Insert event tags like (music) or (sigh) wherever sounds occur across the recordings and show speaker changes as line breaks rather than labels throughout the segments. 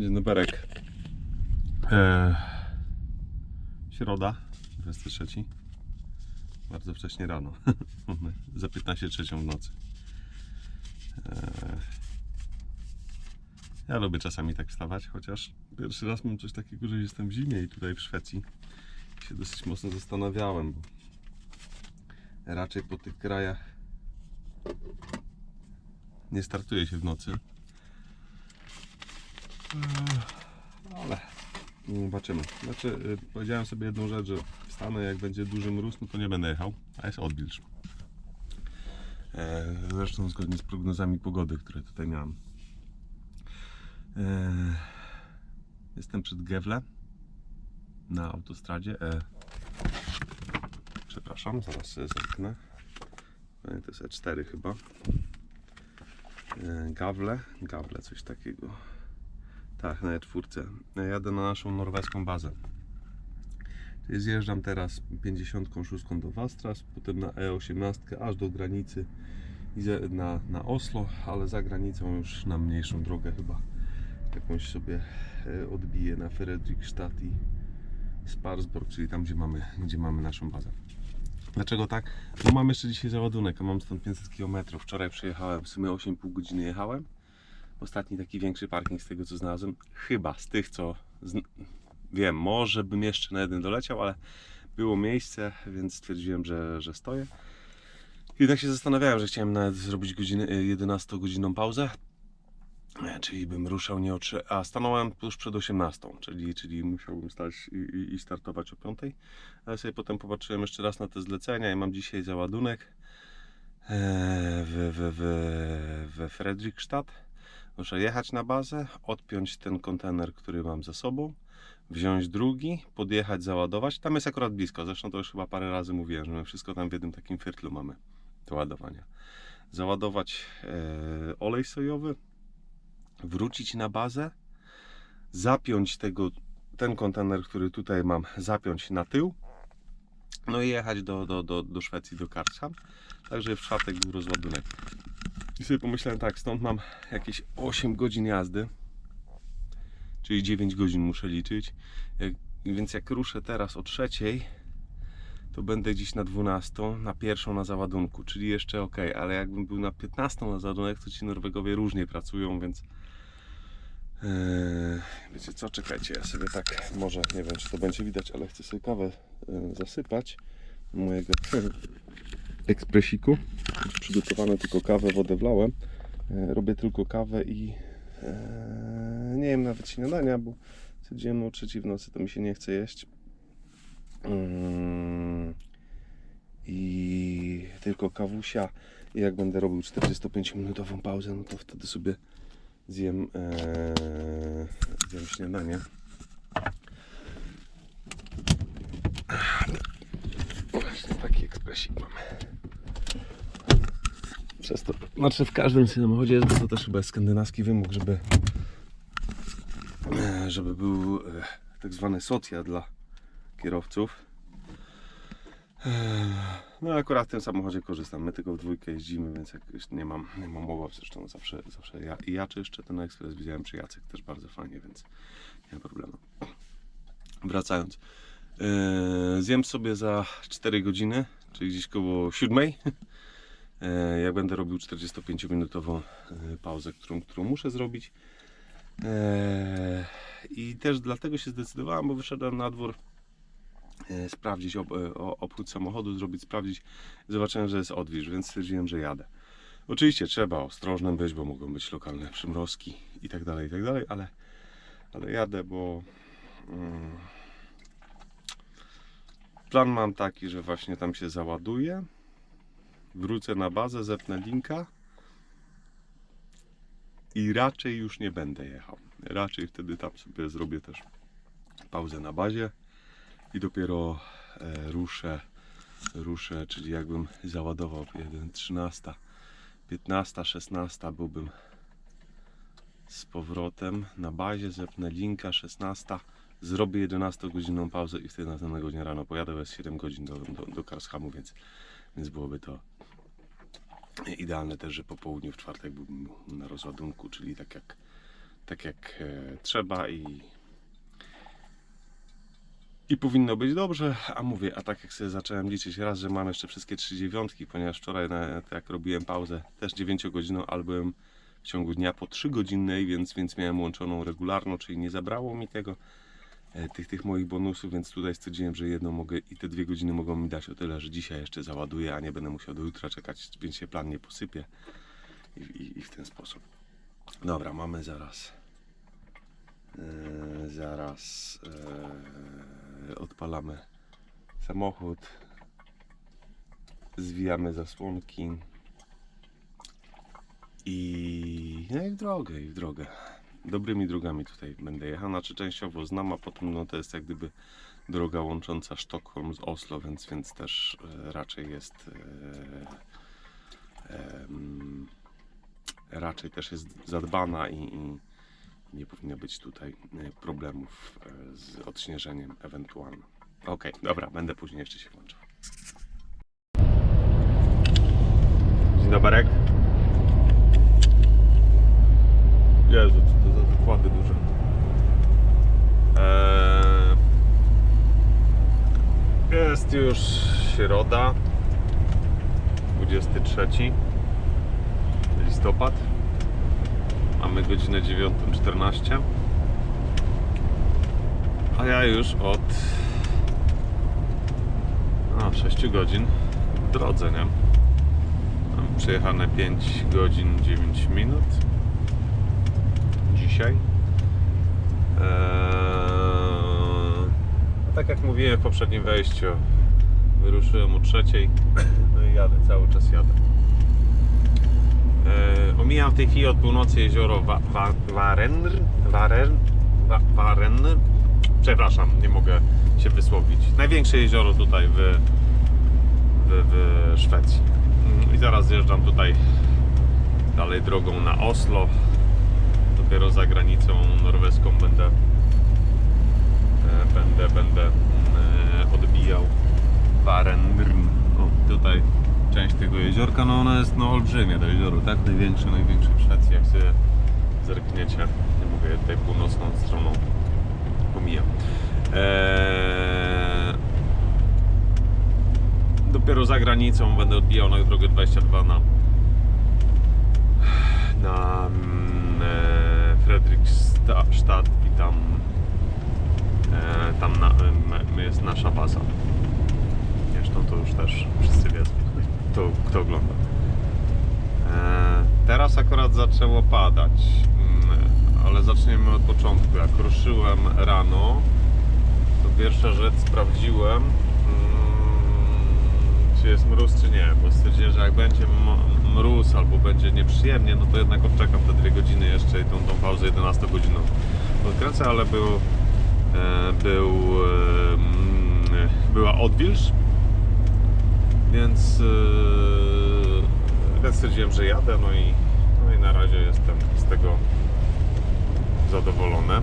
Dzień dobry. Eee, środa, 23. Bardzo wcześnie rano. (laughs) Mamy Za 15 trzecią w nocy. Eee, ja lubię czasami tak wstawać, chociaż pierwszy raz mam coś takiego, że jestem w zimie i tutaj w Szwecji się dosyć mocno zastanawiałem, bo raczej po tych krajach nie startuje się w nocy. Eee, Ale zobaczymy. Znaczy, y, powiedziałem sobie jedną rzecz, że wstanę jak będzie duży mróz, no to nie będę jechał, a jest odwilż. Eee, Zresztą zgodnie z prognozami pogody, które tutaj miałem. Eee, Jestem przed Gewle na autostradzie. E... Przepraszam, zaraz sobie zerknę. E, To jest E4 chyba. E, Gawle, Gawle, coś takiego. Tak, na E4. Ja jadę na naszą norweską bazę. Zjeżdżam teraz 56 do Wastras, potem na E18 aż do granicy na, na Oslo, ale za granicą już na mniejszą drogę chyba jakąś sobie e, odbiję na Fredrikstad i Sparsborg, czyli tam gdzie mamy, gdzie mamy naszą bazę. Dlaczego tak? Bo mam jeszcze dzisiaj załadunek, a mam stąd 500 km. Wczoraj przyjechałem, w sumie 8,5 godziny jechałem. Ostatni taki większy parking z tego co znalazłem. Chyba z tych co zn- wiem, może bym jeszcze na jeden doleciał, ale było miejsce, więc stwierdziłem, że, że stoję. I tak się zastanawiałem, że chciałem nawet zrobić godzinę, 11 godzinną pauzę. Czyli bym ruszał nie o 3, a stanąłem tuż przed 18, czyli, czyli musiałbym stać i, i, startować o 5. Ale sobie potem popatrzyłem jeszcze raz na te zlecenia i mam dzisiaj załadunek e, w, w, w, we Fredrikstad. Muszę jechać na bazę, odpiąć ten kontener, który mam za sobą, wziąć drugi, podjechać, załadować. Tam jest akurat blisko, zresztą to już chyba parę razy mówiłem, że my wszystko tam w jednym takim firtlu mamy do ładowania. Załadować e, olej sojowy, wrócić na bazę, zapiąć tego, ten kontener, który tutaj mam, zapiąć na tył, no i jechać do, do, do, do Szwecji, do Karlshamn. Także w czwartek był rozładunek. I sobie pomyślałem tak, stąd mam jakieś 8 godzin jazdy, czyli 9 godzin muszę liczyć, jak, więc jak ruszę teraz o trzeciej, to będę gdzieś na 12, na pierwszą na załadunku, czyli jeszcze ok, ale jakbym był na 15 na załadunek, to ci Norwegowie różnie pracują, więc Eee, wiecie co, czekajcie, ja sobie tak, może, nie wiem czy to będzie widać, ale chcę sobie kawę e, zasypać mojego (laughs) ekspresiku. Przygotowane tylko kawę, wodę wlałem. E, robię tylko kawę i e, nie jem nawet śniadania, bo stwierdziłem o trzeciej w nocy to mi się nie chce jeść. Mm, I tylko kawusia. I jak będę robił 45-minutową pauzę, no to wtedy sobie zjem, e, zjem śniadanie. Właśnie taki ekspresik mamy. Przez to, znaczy w każdym samochodzie jest, bo to też chyba jest skandynawski wymóg, żeby e, żeby był e, tak zwany socja dla kierowców. E, No akurat w tym samochodzie korzystam. My tylko w dwójkę jeździmy, więc jakoś nie mam, nie mam obaw. Zresztą zawsze, zawsze ja, ja czyszczę ten ekspres. Widziałem przy Jacek też bardzo fajnie, więc nie ma problemu. Wracając. E, zjem sobie za 4 godziny, czyli gdzieś koło 7. E, jak będę robił 45-minutową e, pauzę, którą, którą muszę zrobić. I też dlatego się zdecydowałem, bo wyszedłem na dwór sprawdzić ob, obchód samochodu, zrobić, sprawdzić. Zobaczyłem, że jest odwilż, więc stwierdziłem, że jadę. Oczywiście trzeba ostrożnym być, bo mogą być lokalne przymrozki i tak dalej, i tak dalej, ale, ale jadę, bo mm, plan mam taki, że właśnie tam się załaduję, wrócę na bazę, zepnę linka i raczej już nie będę jechał. Raczej wtedy tam sobie zrobię też pauzę na bazie i dopiero e, ruszę, ruszę, czyli jakbym załadował 1, 13, 15, 16 byłbym z powrotem na bazie, zepnę linka 16, zrobię 11 godzinną pauzę i wtedy następnego dnia rano pojadę, bo jest 7 godzin do, do, do Karlshamu, więc, więc byłoby to idealne też, że po południu w czwartek byłbym na rozładunku, czyli tak jak tak jak e, trzeba i i powinno być dobrze, a mówię, a tak jak sobie zacząłem liczyć raz, że mam jeszcze wszystkie trzy dziewiątki, ponieważ wczoraj na, tak jak robiłem pauzę też 9 godziną, ale byłem w ciągu dnia po 3 godzinnej, więc, więc miałem łączoną regularną, czyli nie zabrało mi tego tych, tych moich bonusów, więc tutaj stwierdziłem, że jedną mogę i te dwie godziny mogą mi dać o tyle, że dzisiaj jeszcze załaduję, a nie będę musiał do jutra czekać, więc się plan nie posypie i, i, i w ten sposób. Dobra, mamy zaraz e, zaraz e, odpalamy samochód zwijamy zasłonki i no i w drogę, i w drogę. Dobrymi drogami tutaj będę jechał, znaczy częściowo znam, a potem no to jest jak gdyby droga łącząca Sztokholm z Oslo, więc, więc też e, raczej jest e, em, raczej też jest zadbana i, i nie powinno być tutaj e, problemów e, z odśnieżeniem ewentualnym. Okej, dobra, będę później jeszcze się włączał. Dzień dobry. Jezu, co to za zakłady duże. Eee, jest już środa, 23 listopad. Mamy godzinę 9.14. A ja już od a, 6 godzin w drodze, nie? Mam przejechane 5 godzin 9 minut dzisiaj. Eee, tak jak mówiłem w poprzednim wejściu, wyruszyłem o trzeciej, no i jadę, cały czas jadę. Eee, omijam w tej chwili od północy jezioro Wa- Wa- Warenr, Waren, Wa- Warenr, przepraszam, nie mogę się wysłowić. Największe jezioro tutaj w, w, w Szwecji. Mm, I zaraz zjeżdżam tutaj dalej drogą na Oslo. Dopiero za granicą norweską e, będę, będę mm, e, odbijał Varenrn. O, tutaj część tego jeziorka, no ono jest no olbrzymie to jezioro, tak? Największe, największe w Szwecji, jak sobie zerkniecie. Nie mówię, tutaj północną stroną pomijam. Eee, dopiero za granicą będę odbijał na drogę 22 na na mm, e, i tam e, tam na, m, jest nasza baza. Zresztą to już też wszyscy wiedzą, kto, kto ogląda. E, teraz akurat zaczęło padać, mm, ale zaczniemy od początku. Jak ruszyłem rano, to pierwsza rzecz sprawdziłem, mm, czy jest mróz, czy nie, bo stwierdziłem, że jak będzie mróz albo będzie nieprzyjemnie, no to jednak odczekam te dwie godziny jeszcze i tą, tą pauzę 11 godziną odkręcę, ale był, e, był e, mm, była odwilż, więc stwierdziłem, że jadę, no i, no i na razie jestem z tego zadowolony. Eee,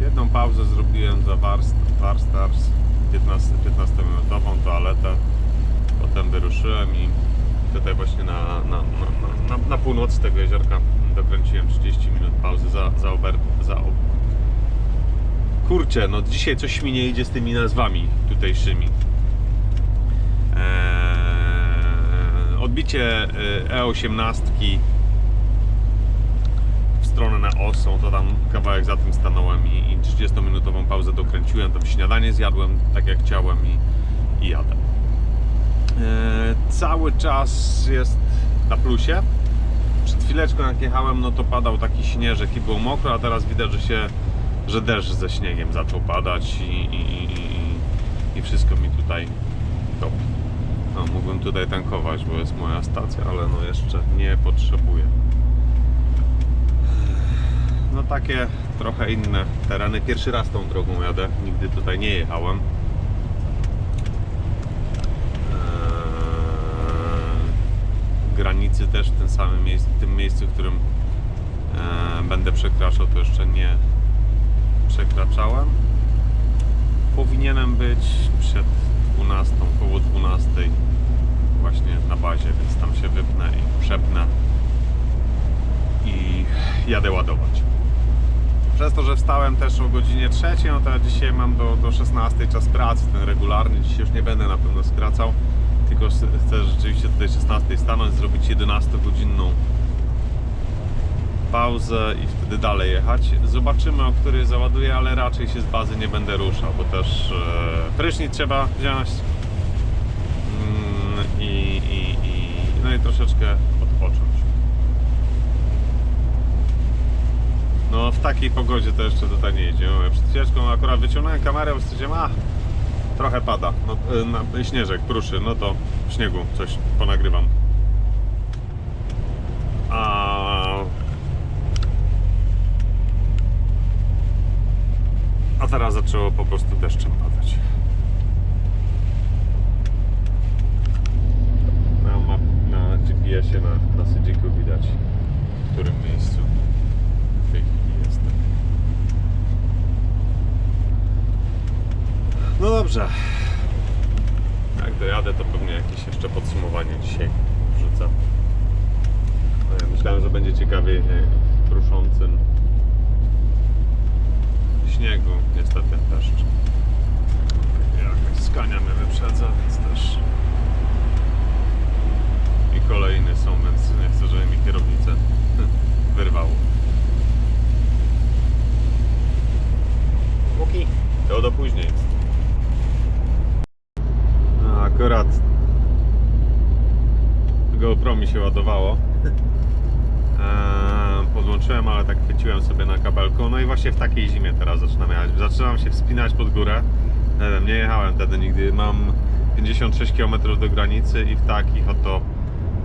Jedną pauzę zrobiłem za Warst- Warstars 15, 15 minutową toaletę. Potem wyruszyłem i tutaj właśnie na, na, na, na, na, północy tego jeziorka dokręciłem 30 minut pauzy za, za, ober, za. Kurczę, no dzisiaj coś mi nie idzie z tymi nazwami tutejszymi. Eee, odbicie e, E18 w stronę na Osą, to tam kawałek za tym stanąłem i, i 30-minutową pauzę dokręciłem, tam śniadanie zjadłem tak jak chciałem i, i jadę. E, cały czas jest na plusie. Przed chwileczką jak jechałem, no to padał taki śnieżek i było mokro, a teraz widać, że się, że deszcz ze śniegiem zaczął padać i, i, i, i, wszystko mi tutaj topi. No, mógłbym tutaj tankować, bo jest moja stacja, ale no jeszcze nie potrzebuję. No takie trochę inne tereny. Pierwszy raz tą drogą jadę, nigdy tutaj nie jechałem. Eee, granicy też w tym samym miejscu, w tym miejscu, w którym eee, będę przekraczał, to jeszcze nie przekraczałem. Powinienem być przed 12, koło 12 właśnie na bazie, więc tam się wypnę i przepnę i jadę ładować. Przez to, że wstałem też o godzinie trzeciej, no to dzisiaj mam do, do 16 czas pracy, ten regularny. Dzisiaj już nie będę na pewno skracał, tylko chcę rzeczywiście tutaj 16 stanąć, zrobić 11-godzinną pauzę i wtedy dalej jechać. Zobaczymy, o której załaduję, ale raczej się z bazy nie będę ruszał, bo też e, prysznic trzeba wziąć mm, i, i, i, no i troszeczkę odpocząć. No w takiej pogodzie to jeszcze tutaj nie jedzie. Ja przed chwileczką akurat wyciągnąłem kamerę, bo stwierdziłem, a trochę pada, no, y, na, śnieżek, pruszy, no to w śniegu coś ponagrywam. A... A teraz zaczęło po prostu deszczem padać. Na, map, na GPS-ie na, na Sydziku widać w którym miejscu w tej chwili jestem. No dobrze. Jak dojadę, to pewnie jakieś jeszcze podsumowanie dzisiaj wrzucę. No myślałem, że będzie ciekawiej e, w kruszącym śniegu. Niestety deszcz. Jakaś skania mnie wyprzedza, więc też i kolejny są, więc nie chcę, żeby mi kierownicę (laughs) wyrwało. Łuki. To do później. No, akurat GoPro mi się ładowało. Eee, Podłączyłem, ale tak chwyciłem sobie na kabelku. No i właśnie w takiej zimie teraz zaczynam jechać. Zaczynam się wspinać pod górę. Nie wiem, nie jechałem wtedy nigdy. Mam 56 km do granicy i w takich oto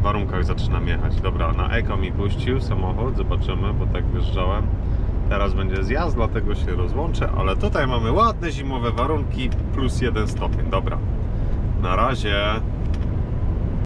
warunkach zaczynam jechać. Dobra, na eko mi puścił samochód, zobaczymy, bo tak wyjeżdżałem. Teraz będzie zjazd, dlatego się rozłączę, ale tutaj mamy ładne zimowe warunki, plus jeden stopień. Dobra, na razie.